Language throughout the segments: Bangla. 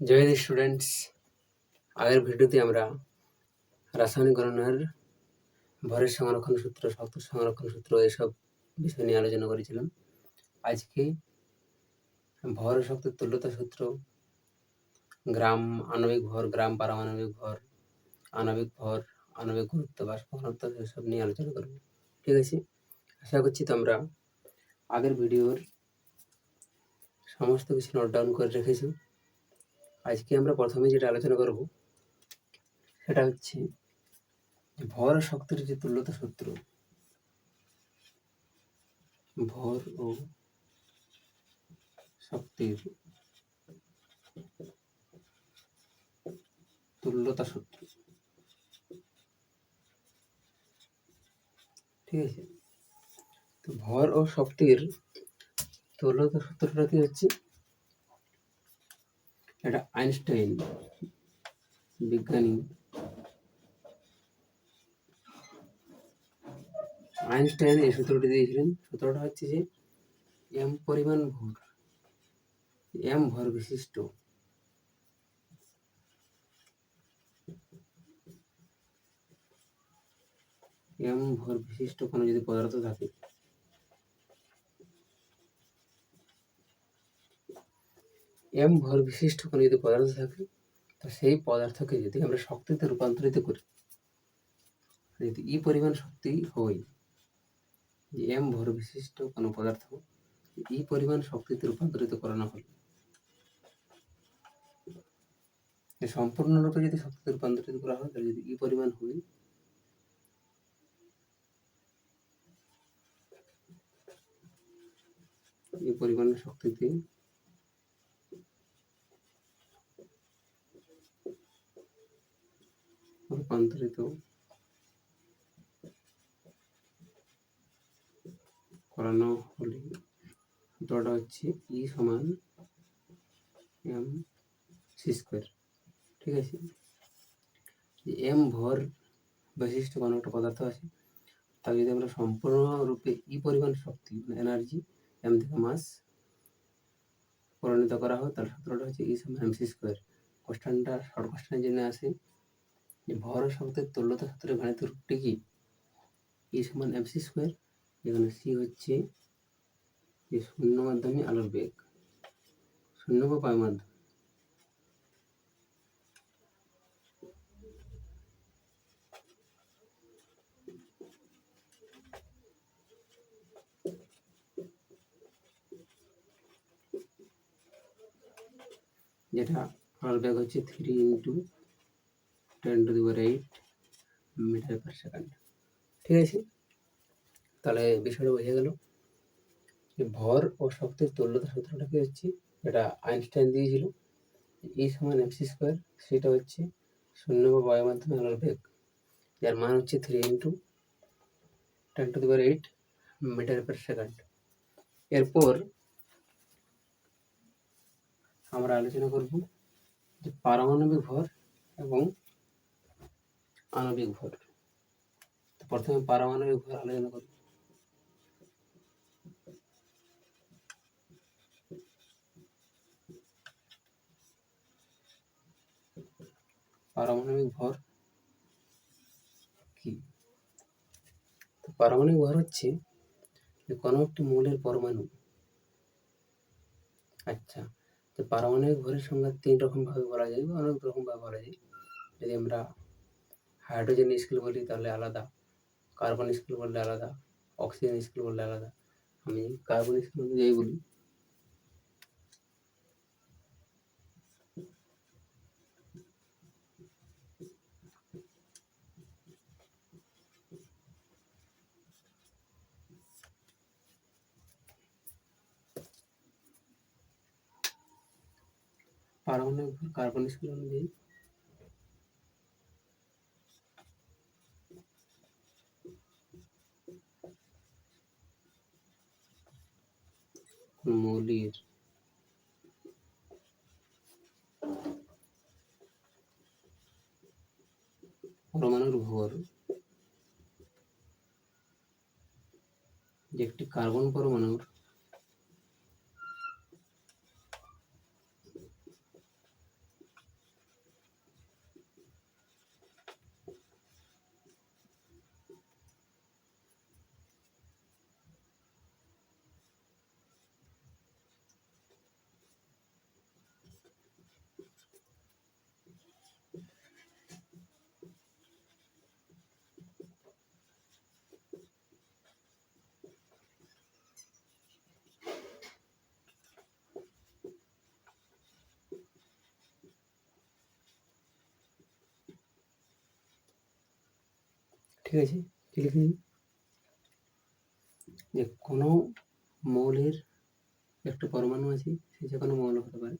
জয় হিন্দ স্টুডেন্টস। আগের ভিডিওতে আমরা রাসায়নিক গণনার ভরের সংরক্ষণ সূত্র, শক্ত সংরক্ষণ সূত্র এসব বিষয় নিয়ে আলোচনা করেছিলাম। আজকে ভর শক্তির তুল্যতা সূত্র, গ্রাম আণবিক ভর, গ্রাম পারমাণবিক ভর, আণবিক ভর, আণবিক গুরুত্ব, বাষ্প ঘনত্ব এসব নিয়ে আলোচনা করব। ঠিক আছে? আশা করছি তোমরা আগের ভিডিওর সমস্ত কিছু নোট ডাউন করে রেখেছো। আজকে আমরা প্রথমে যেটা আলোচনা করব, সেটা হচ্ছে ভর শক্তির যে তুল্যতা সূত্র, ভর ও শক্তির তুল্যতা সূত্র। ঠিক আছে? তো ভর ও শক্তির তুল্যতা সূত্রটা কি হচ্ছে? এটা আইনস্টাইন, বিজ্ঞানী। আইনস্টাইন এই সূত্রটি দিয়েছিলেন। সূত্রটা হচ্ছে যে এম পরিমাণ ভর, এম ভর বিশিষ্ট। এম ভর বিশিষ্ট কোনো যদি পদার্থ থাকে এম ভর বিশিষ্ট কোনো যদি পদার্থ থাকে, তো সেই পদার্থকে যদি আমরা শক্তিতে রূপান্তরিত করি যদি ই পরিমাণ শক্তি হয়, যে এম ভর বিশিষ্ট কোনো পদার্থ ই পরিমাণ শক্তিতে রূপান্তরিত করানো হল সম্পূর্ণরূপে যদি শক্তিতে রূপান্তরিত করা হয়, তাহলে যদি ই পরিমাণ হয় এই পরিমাণ শক্তিতে রূপান্তরিত। করানো হলে সূত্রটা হচ্ছে ই সমান এম সি স্কোয়ার ঠিক আছে? এম ভর বৈশিষ্ট্য কোনো একটা পদার্থ আছে তাকে যদি আমরা সম্পূর্ণরূপে ই পরিমাণ শক্তি এনার্জি এম থেকে মাস পরিণত করা হয়, তাহলে সূত্রটা হচ্ছে ই সমান এম সি স্কোয়ার কোশ্চেনটা শর্ট কোশ্চেনের জন্য আসে যে ভর ও শক্তির তুল্যতা সূত্রের গাণিতিক রূপটি কি? ই সমান এম সি স্কোয়ার এখানে সি হচ্ছে যে শূন্য মাধ্যমে আলোর বেগ। শূন্য বা পায় মাধ্যম যেটা আলোর বেগ হচ্ছে three into ten to the power eight metre per second ঠিক আছে? তাহলে বিষয়টা বোঝা গেল ভর ও শক্তির তুল্যতা সূত্রটা কি হচ্ছে? যেটা আইনস্টাইন দিয়েছিল, ই সমান এমসি স্কোয়ার সেটা হচ্ছে শূন্য বা বায়ু মাধ্যমে আলোর বেগ, যার মান হচ্ছে three into ten to the power eight metre per second এরপর আমরা আলোচনা করব যে পারমাণবিক ভর এবং আণবিক ভর। প্রথমে পারমাণবিক ভর আলোচনা করব পারমাণবিক ভর কি? পারমাণবিক ভর হচ্ছে কোনো একটি মৌলের পরমাণু। আচ্ছা তো পারমাণবিক ভরের সংজ্ঞা তিন রকম ভাবে বলা যায় বা অনেক রকম ভাবে বলা যায়। যদি আমরা হাইড্রোজেন স্কেল বলি তাহলে আলাদা, কার্বন স্কেল বললে আলাদা, অক্সিজেন স্কেল বললে আলাদা। আমি কার্বন স্কেল অনুযায়ী বলি। পারমাণবিক কার্বন স্কেল অনুযায়ী মৌলের। পরমাণুর ভর যে একটি কার্বন পরমাণুর ঠিক আছে? কি লিখেছি যে কোনো মৌলের একটি পরমাণু আছে, সে যে কোনো মৌল হতে পারে।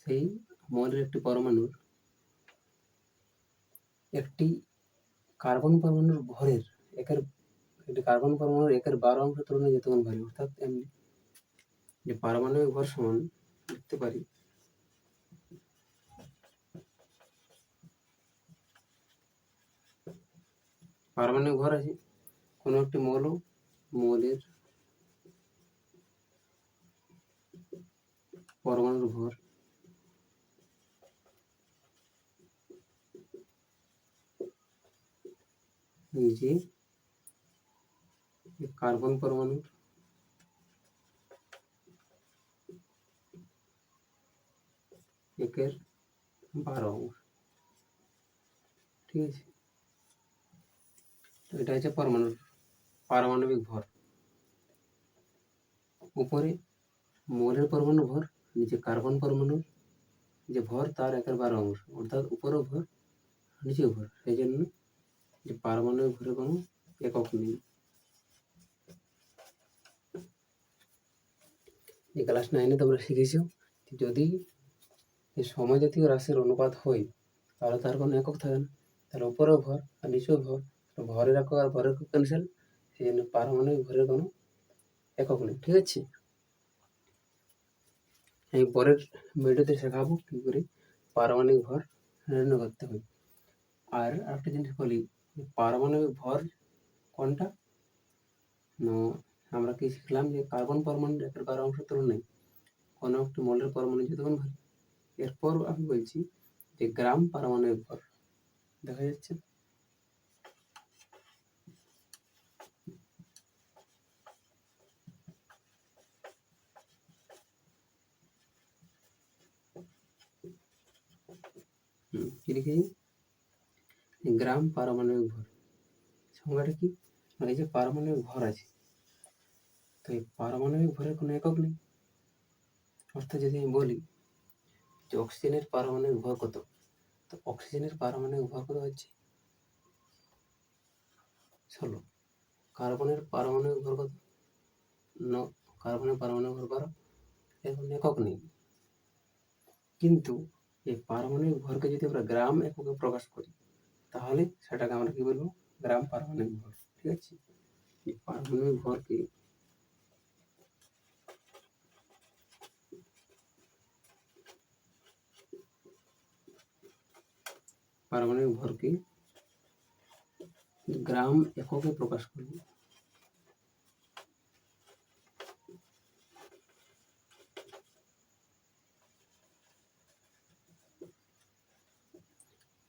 সেই মৌলের একটি পরমাণুর একটি কার্বন পরমাণুর ভরের একের, একটি কার্বন পরমাণুর একের বারো অংশ তুলনায় যতক্ষণ ভারী, অর্থাৎ এমনি যে পারমাণবিক ভর সমান, লিখতে পারি। পারমাণবিক ভর আছে। কোনো একটি মৌল, মৌলের পরমাণুর ভর যে কার্বন পরমাণুর। একের বারো ঠিক আছে? এটা হচ্ছে পরমাণুর পারমাণবিক ভর। উপরে মৌলের পরমাণু ভর, নিচে কার্বন পরমাণুর যে ভর তার একের বারো অংশ, অর্থাৎ উপরেও ভর, নিচেও ভর। সেই জন্য যে পারমাণবিক ভরের কোনো একক নেই। এই ক্লাস নাইনে তোমরা শিখেছো যদি এই সময় জাতীয় রাশির অনুপাত হয়, তাহলে তার কোনো একক থাকে না। তাহলে উপরেও ভর আর নিচেও ভর ভরের একক আর ভরের ক্যান্সেল সেই জন্য পারমাণবিক ভরের কোনো একক নেই ঠিক আছে? এই পরের ভিডিওতে শেখাবো কী করে পারমাণবিক ভর নির্ণয় করতে হয়। আর একটা জিনিস বলি, পারমাণবিক ভর কোনটা? আমরা কি শিখলাম যে কার্বন পরমাণুর একের বারো অংশ তুলনায় কোনো একটি মৌলের পরমাণু যতক্ষণ ভারী এরপর আমি বলছি যে গ্রাম পারমাণবিক ভর। দেখা যাচ্ছে? লিখেছি গ্রাম পারমাণবিক ভর। সংজ্ঞাটা কি? না এই যে পারমাণবিক ভর আছে। তো এই পারমাণবিক ভরের কোনো একক নেই। অর্থাৎ যদি আমি বলি যে অক্সিজেনের পারমাণবিক ভর কত, তো অক্সিজেনের পারমাণবিক ভর কত হচ্ছে? ষোলো। কার্বনের পারমাণবিক ভর কত? ন। কার্বনের পারমাণবিক ভর বারো। এর কোনো একক নেই। কিন্তু এই পারমাণবিক ভরকে যদি আমরা গ্রাম এককে প্রকাশ করি, তাহলে সেটাকে আমরা কি বলব? গ্রাম পারমাণবিক ভর, ঠিক আছে? এই পারমাণবিক ভরকে পারমাণবিক ভরকে গ্রাম এককে প্রকাশ করব।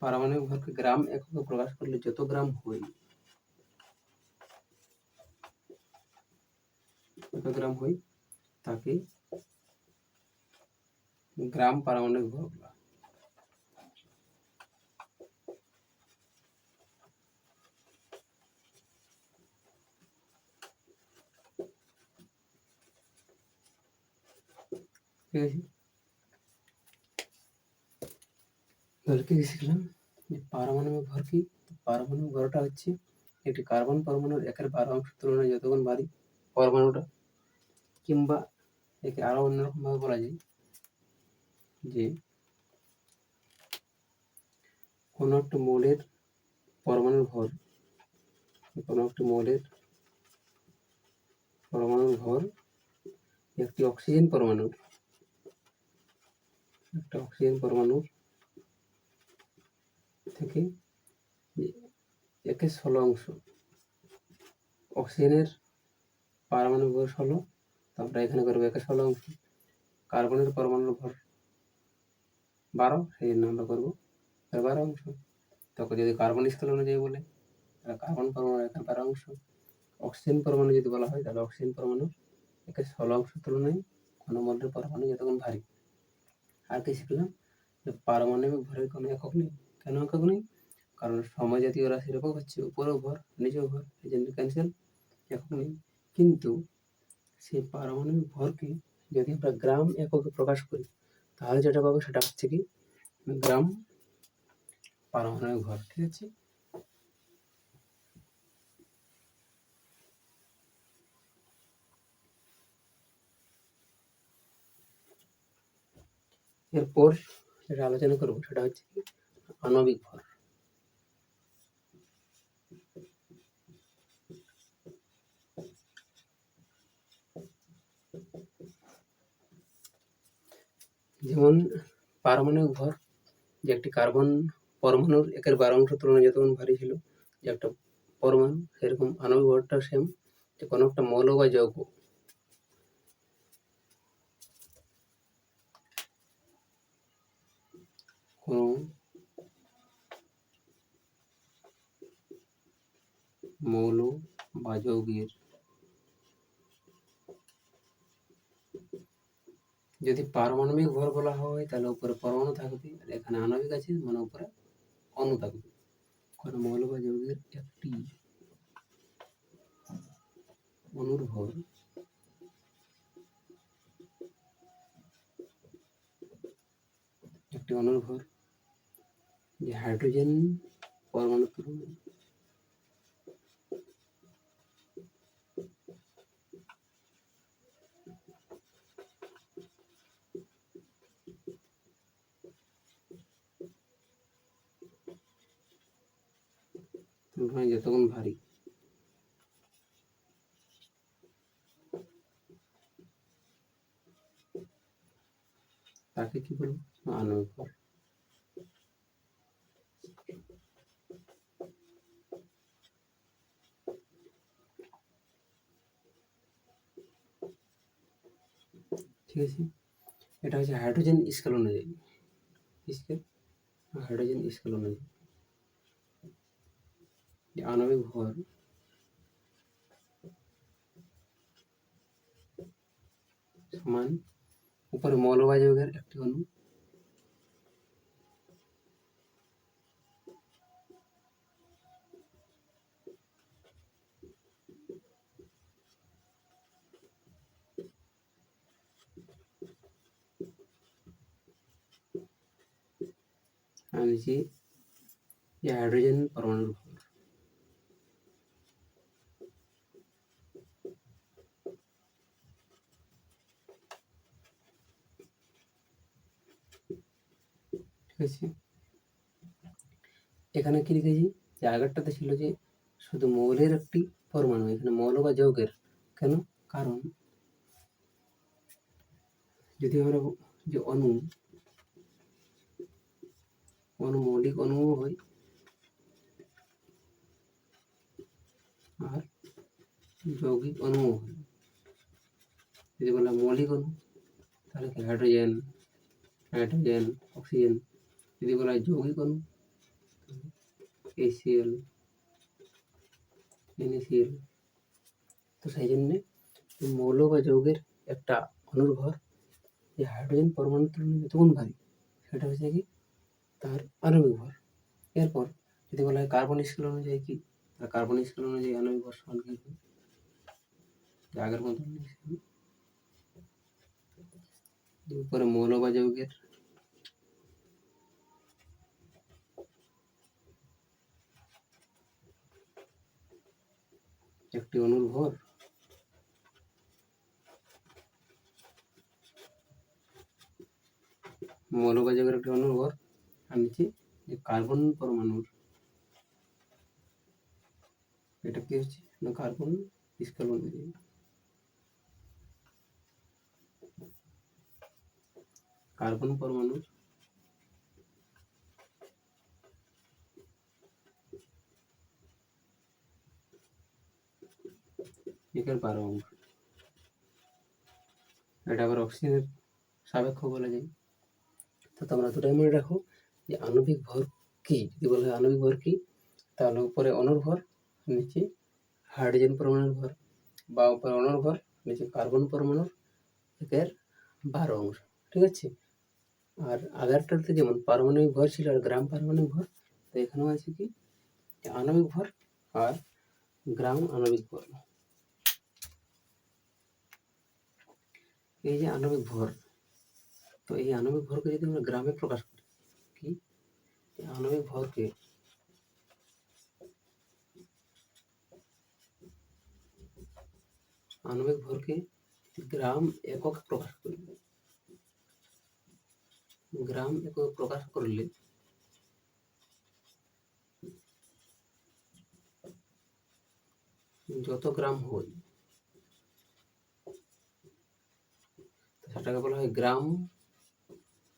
পারমাণবিক ভরকে গ্রাম এককে প্রকাশ করলে যত গ্রাম হয় কত গ্রাম হয়, তাকে গ্রাম পারমাণবিক ভর বলা ঠিক আছে? তাহলে কি যে পারমাণবিক ভর কি? পারমাণবিক ভরটা হচ্ছে একটি কার্বন পরমাণুর একের বারো অংশ তুলনায় যতক্ষণ ভারী পরমাণুটা, কিংবা একে আরও অন্যরকম ভাবে বলা যায় যে কোনো একটা মৌলের পরমাণুর ভর, কোনো একটি মৌলের পরমাণুর ভর একটি অক্সিজেন পরমাণুর, একটা অক্সিজেন পরমাণুর থেকে একে ষোলো অংশ। অক্সিজেনের পারমাণবিক ভর ষোলো, তারপরে এখানে করব একে ষোলো অংশ। কার্বনের পরমাণুর ভর বারো, সেই জন্য আমরা করব বারো অংশ। তখন যদি কার্বন স্কেল অনুযায়ী বলে, তাহলে কার্বন পরমাণু এখানে বারো অংশ। অক্সিজেন পরমাণু যদি বলা হয়, তাহলে অক্সিজেন পরমাণুর একে ষোলো অংশ তুলনায় মধ্যে পরমাণু যতক্ষণ ভারী। আর কি শিখলাম যে পারমাণবিক ভরের কোনো একক নেই। কেন আঁকা নেই কারণ সমজাতীয় রাশির একক হচ্ছে উপর ঘর নিজেও ঘর এই জন্য ক্যান্সেল একক নেই। কিন্তু সেই পারমাণবিক ভরকে যদি আমরা গ্রাম এককে প্রকাশ করি, তাহলে যেটা পাবো সেটা হচ্ছে কি? গ্রাম পারমাণবিক ভর, ঠিক আছে? এরপর যেটা আলোচনা করব সেটা হচ্ছে কি? আণবিক ভর যেমন পারমাণবিক ভর, যে একটি কার্বন পরমাণুর একের বারো অংশ তুলনায় যতক্ষণ ভারী ছিল, যে একটা পরমাণু, সেরকম আণবিক ভরটা সেম যে কোনো একটা মৌল বা যৌগ। কোনো মৌল বা যৌগের। যদি পারমাণবিক ভর বলা হয়, তাহলে উপরে পরমাণু থাকবে, আর এখানে আণবিক আছে মানে উপরে অণু থাকবে। কোনো মৌল বা যৌগের একটি অণুর ভর। একটি অণুর ভর, যে হাইড্রোজেন পরমাণু তুলনায় তুলনায় যতক্ষণ ভারী। তাকে কি বলব? ভর ঠিক আছে? এটা হচ্ছে হাইড্রোজেন স্কেল অনুযায়ী স্কেল হাইড্রোজেন স্কেল অনুযায়ী যে আণবিক ভর সমান উপরে মৌলবাহী যৌগের একটি অণু আর নিচে যে হাইড্রোজেন পরমাণুর ভর ঠিক আছে এখানে কি লিখেছি? যে আগেরটাতে ছিল যে শুধু মৌলের একটি পরমাণু, এখানে মৌল বা যৌগের। কেন? কারণ যদি আমরা যে অণু অণু মৌলিক অণুও হয়, আর যৌগিক হয়। যদি বলা মৌলিক অণু, তাহলে হাইড্রোজেন, নাইট্রোজেন, অক্সিজেন? যদি বলা যৌগিক অণু এসিএল এনএসিএল তো সেই জন্যে মৌল বা যৌগের একটা অণুর ভর যে হাইড্রোজেন পরমাণুর তুলনায় যতগুণ ভারী সেটা হচ্ছে কি তার আণবিক ভর এরপর যদি বলা হয় কার্বন স্কেল অনুযায়ী কি তাহলে কার্বন স্কেল অনুযায়ী আণবিক ভর সমান কি হবে যে আগের মতো উপরে মৌল বা যৌগের একটি অণুর ভর মৌলবাজাগের একটি অণুর ভর আর যে কার্বন পরমাণুর, এটা কি হচ্ছে? না কার্বন অনুযায়ী কার্বন পরমাণুর একের বারো অংশ এটা আবার অক্সিজেনের সাপেক্ষ বলা যায় তো তোমরা দুটাই মনে রাখো যে আণবিক ভর কি? যদি বলা হয় আণবিক ভর কি, তাহলে উপরে ভর, নিচে হাইড্রোজেন পরমাণুর ভর, বা উপরে ভর, নিচে কার্বন পরমাণুর একের বারো অংশ। ঠিক আছে? আর আগেরটাতে যেমন পারমাণবিক ভর ছিল আর গ্রাম পারমাণবিক ভর, তো এখানেও আছে কি? আণবিক ভর আর গ্রাম আণবিক ভর। এই যে আণবিক ভর, তো এই আণবিক ভরকে যদি আমরা গ্রামে প্রকাশ করি, কি? আণবিক ভরকে আণবিক ভরকে গ্রাম একক প্রকাশ করি। গ্রাম একক প্রকাশ করলে যত গ্রাম হয় সেটাকে বলা হয় গ্রাম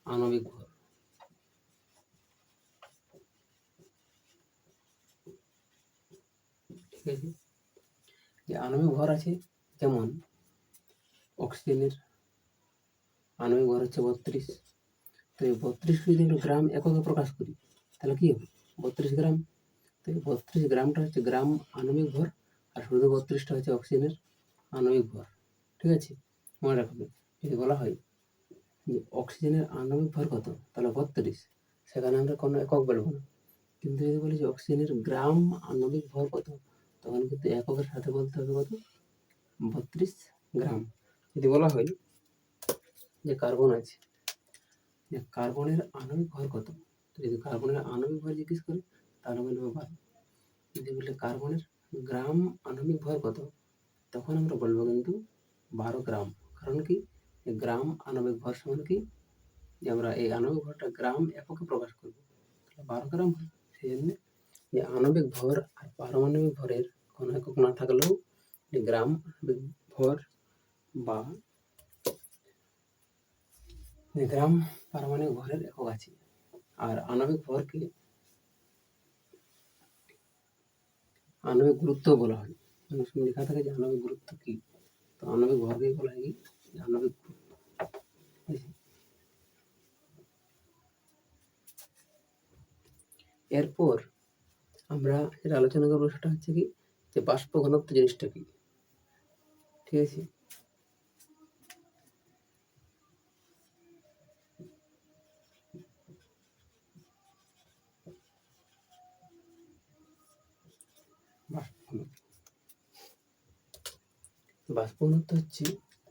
আণবিক ভর। ঠিক আছে? যে আণবিক ভর আছে, যেমন অক্সিজেনের আণবিক ভর হচ্ছে বত্রিশ। তো এই বত্রিশকে যদি গ্রাম এককে প্রকাশ করি, তাহলে কি হবে? বত্রিশ গ্রাম। তো এই বত্রিশ গ্রামটা হচ্ছে গ্রাম আণবিক ভর, আর শুধু বত্রিশটা হচ্ছে অক্সিজেনের আণবিক ভর। ঠিক আছে? মনে রাখবে যদি বলা হয় যে অক্সিজেনের আণবিক ভর কত, তাহলে বত্রিশ। সেখানে আমরা কোনো একক বলব না। কিন্তু যদি বলি যে অক্সিজেনের গ্রাম আণবিক ভর কত, তখন কিন্তু এককের সাথে বলতে হবে কত? বত্রিশ গ্রাম। যদি বলা হয় যে কার্বন আছে, যে কার্বনের আণবিক ভর কত যদি কার্বনের আণবিক ভর জিজ্ঞেস করে, তাহলে বলব বারো। যদি বলে কার্বনের গ্রাম আণবিক ভর কত, তখন আমরা বলব কিন্তু বারো গ্রাম। কারণ কি? গ্রাম আণবিক ভর সমান কি? যে আমরা এই আণবিক ভরটা গ্রাম এককে প্রকাশ করব। তাহলে বারো গ্রাম সেই জন্য যে আণবিক ভর আর পারমাণবিক ভরের কোনো একক না থাকলেও গ্রাম আণবিক ভর বা গ্রাম পারমাণবিক ভরের একক আছে। আর আণবিক ভরকে আণবিক গুরুত্ব বলা হয়। লেখা থাকে যে আণবিক গুরুত্ব কি, তো আণবিক ভরকেই বলা হয় আণবিক? এরপর আমরা যেটা আলোচনা করব সেটা হচ্ছে কি, যে বাষ্প ঘনত্ব জিনিসটা কি? ঠিক আছে? বাষ্প ঘনত্ব হচ্ছে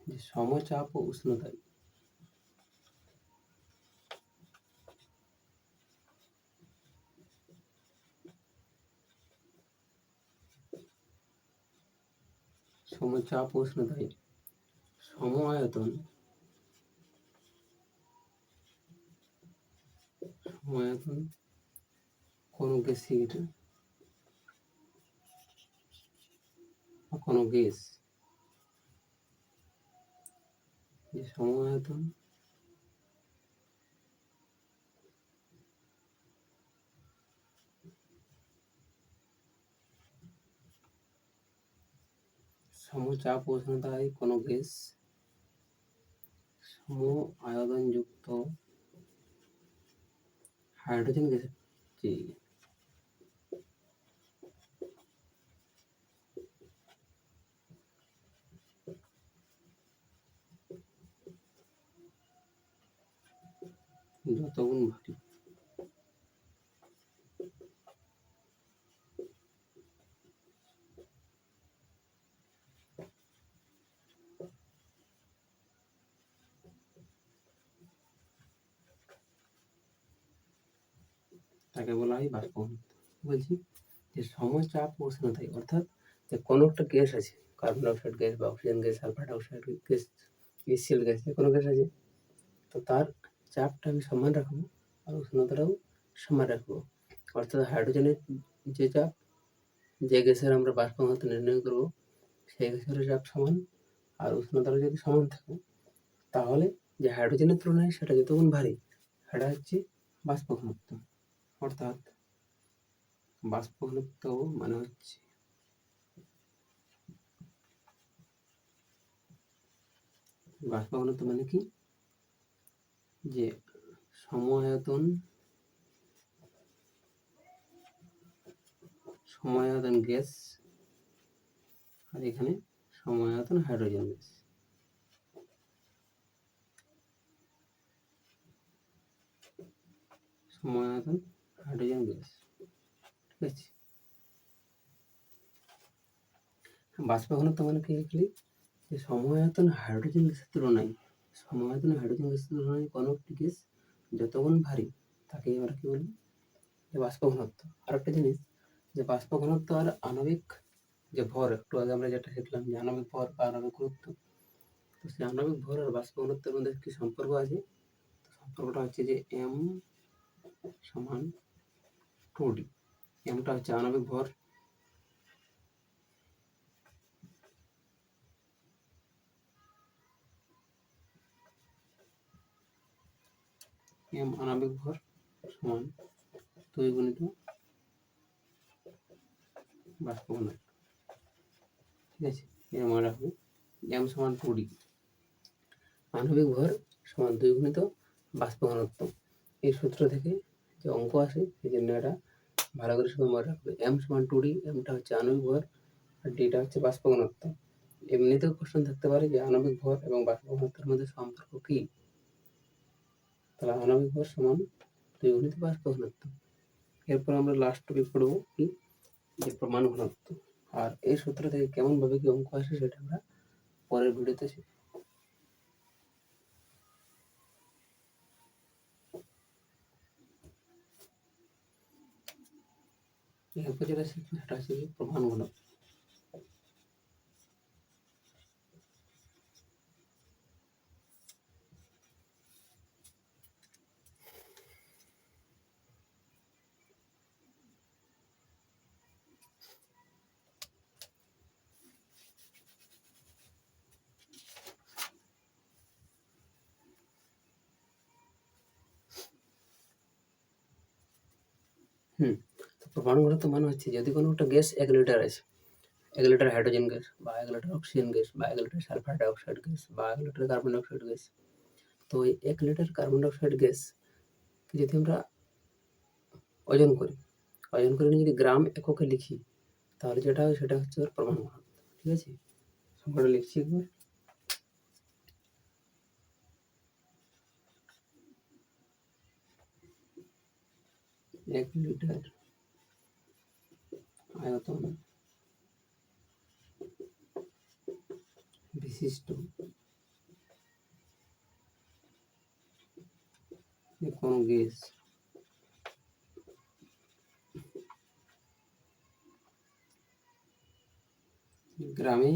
যে সমচাপ ও উষ্ণতায় সমচাপ চাপ উষ্ণতায় সম আয়তন সময়তন কোনো গ্যাসের কোনো গ্যাস যে সমচাপ উষ্ণতায় কোনো গ্যাস সম আয়তনযুক্ত হাইড্রোজেন গ্যাসের যে যত গুণ ভারী। তাকে বলা হয় বাষ্প বলছি যে সমচাপ উষ্ণতায় অর্থাৎ যে কোনো একটা গ্যাস আছে, কার্বন ডাইঅক্সাইড গ্যাস বা oxygen gas, sulphur dioxide gas ACL gas, যে কোনো গ্যাস আছে, তো তার চাপটা আমি সমান রাখব আর উষ্ণতাটাও সমান রাখব। অর্থাৎ হাইড্রোজেনের যে চাপ, যে গ্যাসের আমরা বাষ্প ঘনত্ব নির্ণয় করব, সেই গ্যাসের চাপ সমান আর উষ্ণতাটা যদি সমান থাকে, তাহলে যে হাইড্রোজেনের তুলনায় সেটা যতক্ষণ ভারী, সেটা হচ্ছে বাষ্প ঘনত্ব অর্থাৎ বাষ্প ঘনত্ব মানে হচ্ছে বাষ্পঘনত্ব মানে কি? যে সম আয়তন সম আয়তন গ্যাস আর এখানে সম আয়তন হাইড্রোজেন গ্যাস। সম আয়তন হাইড্রোজেন গ্যাস ঠিক আছে? বাষ্প ঘনত্ব মানে কি লিখলি যে সমায়তন হাইড্রোজেন গ্যাসের তুলনায় সমায়তন হাইড্রোজেন গ্যাসের তুলনায় কোনো একটি গ্যাস যতগুণ ভারী, তাকে আমরা কি বলি? যে বাষ্প ঘনত্ব। আর একটা জিনিস, যে বাষ্প ঘনত্ব আর আণবিক যে ভর, একটু আগে আমরা যেটা শিখলাম যে আণবিক ভর বা আণবিক গুরুত্ব তো সেই আণবিক ভর আর বাষ্প ঘনত্বের মধ্যে কি সম্পর্ক আছে? অঙ্কটা হচ্ছে যে এম সমান টু ডি এমটা হচ্ছে আণবিক ভর। এম আণবিক ভর সমান দুই গুণিত বাষ্প ঠিক আছে? এর মনে রাখবে। সমান টু আণবিক ভর সমান দুই গুণিত বাষ্প এই সূত্র থেকে যে অঙ্ক আসে, এই জন্য এটা ভালো করে মনে রাখবে। এম সমান টু ডি এমটা হচ্ছে আণবিক ভর, আর ডিটা হচ্ছে বাষ্প ঘনত্ব এমনিতেও কোশ্চেন থাকতে পারে যে আণবিক ভর এবং বাষ্প ঘনত্বের মধ্যে সম্পর্ক কি? তাহলে আণবিক ভর সমান দুই গুণিত বাষ্প ঘনত্ব এরপর আমরা লাস্ট টপিক পড়ব কি? যে প্রমাণ ঘনত্ব। আর এই সূত্র থেকে কেমনভাবে কি অঙ্ক আসে সেটা আমরা পরের ভিডিওতে শিখব। এরপর যেটা শিখব সেটা হচ্ছে যে প্রমাণ ঘনত্ব হুম তো প্রমাণ ঘনত্ব মানে হচ্ছে যদি কোনো একটা গ্যাস এক লিটার আছে, এক লিটার হাইড্রোজেন গ্যাস বা এক লিটার অক্সিজেন গ্যাস বা এক লিটার সালফার ডাইঅক্সাইড গ্যাস বা এক লিটার কার্বন ডাইঅক্সাইড গ্যাস, তো এই এক লিটার কার্বন ডাইঅক্সাইড গ্যাস যদি আমরা ওজন করি, ওজন করে যদি গ্রাম এককে লিখি, তাহলে যেটা হয় সেটা হচ্ছে ওর প্রমাণ ঘনত্ব ঠিক আছে? সংখ্যাটা লিখছি একবার। এক লিটার আয়তন বিশিষ্ট। কোনো গ্যাস? গ্রামে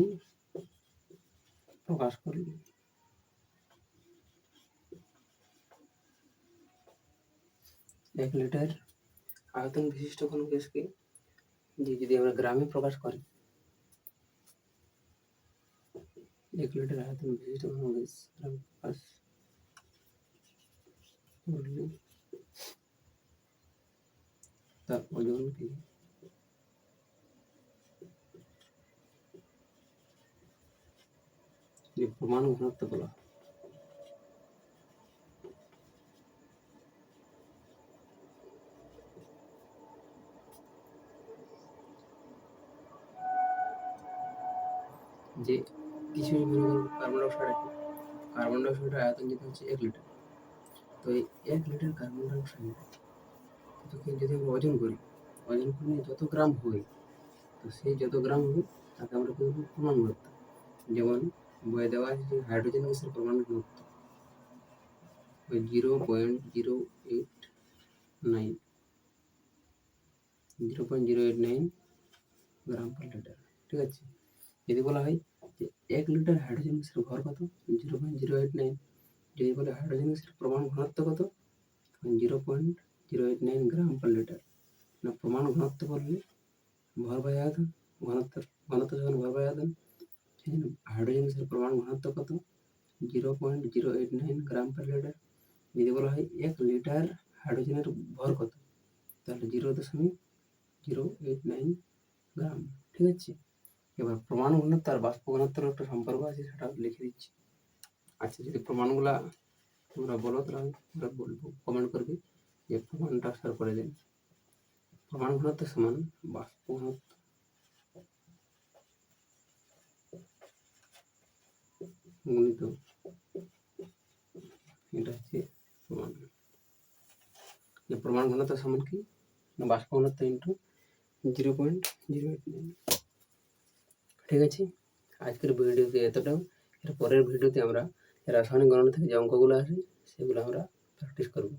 প্রকাশ করবে এক লিটার আয়তন বিশিষ্ট কোনো গ্যাসকে যে যদি আমরা গ্রামে প্রকাশ করি এক লিটার আয়তন বিশিষ্ট কোনো গ্যাস গ্রামে প্রকাশ করলে তার ওজনকে যে প্রমাণ ঘনত্ব বলা হয়। যে কিছু মনে করো কার্বন ডাইঅক্সাইড আছে কার্বন ডাইঅক্সাইডের আয়তন যেটা হচ্ছে এক লিটার। তো এই এক লিটার কার্বন ডাইঅক্সাইড তোকে যদি আমরা ওজন করি, ওজন করে যত গ্রাম হয়, তো সেই যত গ্রাম হবে তাকে আমরা কী বলব প্রমাণ ঘনত্ব যেমন বয়ে দেওয়া আছে হাইড্রোজেন গ্যাসের প্রমাণ ওই zero point zero eight nine zero point zero eight nine gram per litre ঠিক আছে? যদি বলা হয় যে এক লিটার হাইড্রোজেন গ্যাসের ভর কত? Zero point zero eight nine যদি বলে হাইড্রোজেন গ্যাসের প্রমাণ ঘনত্ব কত? তখন zero point zero eight nine gram per litre না, প্রমাণ ঘনত্ব বললে ভর বাই ঘনত্ব ঘনত্ব যখন ভর বাই আয়তন জন্য হাইড্রোজেন গ্যাসের প্রমাণ ঘনত্ব কত? Zero point zero eight nine gram per litre যদি বলা হয় এক লিটার হাইড্রোজেনের ভর কত? তাহলে জিরো দশমিক জিরো এইট নাইন গ্রাম ঠিক আছে? এবার প্রমাণ ঘনত্ব আর বাষ্প ঘনত্বের একটা সম্পর্ক আছে, সেটা লিখে দিচ্ছি। আচ্ছা যদি প্রমাণগুলা তোমরা বলো তাহলে আমরা বলব কমেন্ট করবে যে প্রমাণটা স্যার করে দিন। প্রমাণ ঘনত্ব সমান বাষ্প ঘনত্ব গুণিত। এটা হচ্ছে প্রমাণ। যে প্রমাণ ঘনত্ব সমান কি? বাষ্প ঘনত্ব into zero point zero eight nine ঠিক আছে? আজকের ভিডিওতে এতটাও। এর পরের ভিডিওতে আমরা রাসায়নিক গণনা থেকে যে অঙ্কগুলো আসে, সেগুলো আমরা প্র্যাকটিস করব।